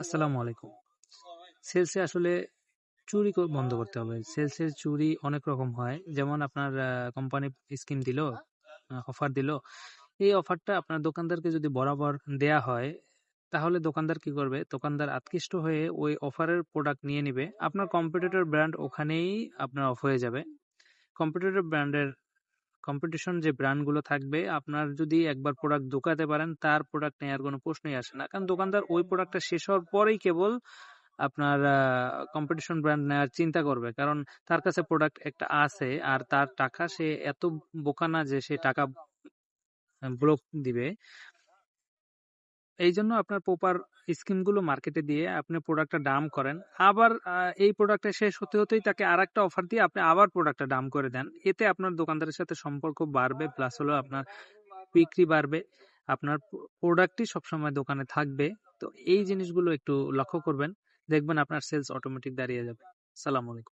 আসসালামু আলাইকুম। সেলসে আসলে চুরি বন্ধ করতে হবে। সেলসের চুরি অনেক রকম হয়। যেমন আপনার কোম্পানি স্কিম দিল অফার দিল। এই অফারটা আপনার দোকানদারকে যদি বরাবর দেয়া হয়, তাহলে দোকানদার কি করবে? দোকানদার আকৃষ্ট হয়ে ওই অফারের প্রোডাক্ট নিয়ে নিবে। আপনার কম্পিটিটর ব্র্যান্ড ওখানেই আপনার অফ হয়ে যাবে। কম্পিটিটর ব্র্যান্ডের কম্পিটিশন যে ব্র্যান্ডগুলো থাকবে, আপনার যদি একবার প্রোডাক্ট ঢোকাতে পারেন, তার প্রোডাক্ট নেওয়ার কোনো প্রশ্নই আসে না। কারণ দোকানদার ওই প্রোডাক্টটা শেষ হওয়ার পরেই কেবল আপনার কম্পিটিশন ব্র্যান্ড নেওয়ার চিন্তা করবে। কারণ তার কাছে প্রোডাক্ট একটা আছে আর তার টাকা সে এত বোকা না যে সে টাকা ব্লক দিবে। এই জন্য আপনার প্রপার স্কিমগুলো মার্কেটে দিয়ে আপনি প্রোডাক্টটা দাম করেন। আবার এই প্রোডাক্টটা শেষ হতে হতেই তাকে আর একটা অফার দিয়ে আপনি আবার প্রোডাক্টটা দাম করে দেন। এতে আপনার দোকানদারের সাথে সম্পর্ক বাড়বে প্লাস হলো আপনার বিক্রি বাড়বে। আপনার প্রোডাক্টই সবসময় দোকানে থাকবে। তো এই জিনিসগুলো একটু লক্ষ্য করবেন। দেখবেন আপনার সেলস অটোমেটিক দাঁড়িয়ে যাবে। সালাম আলাইকুম।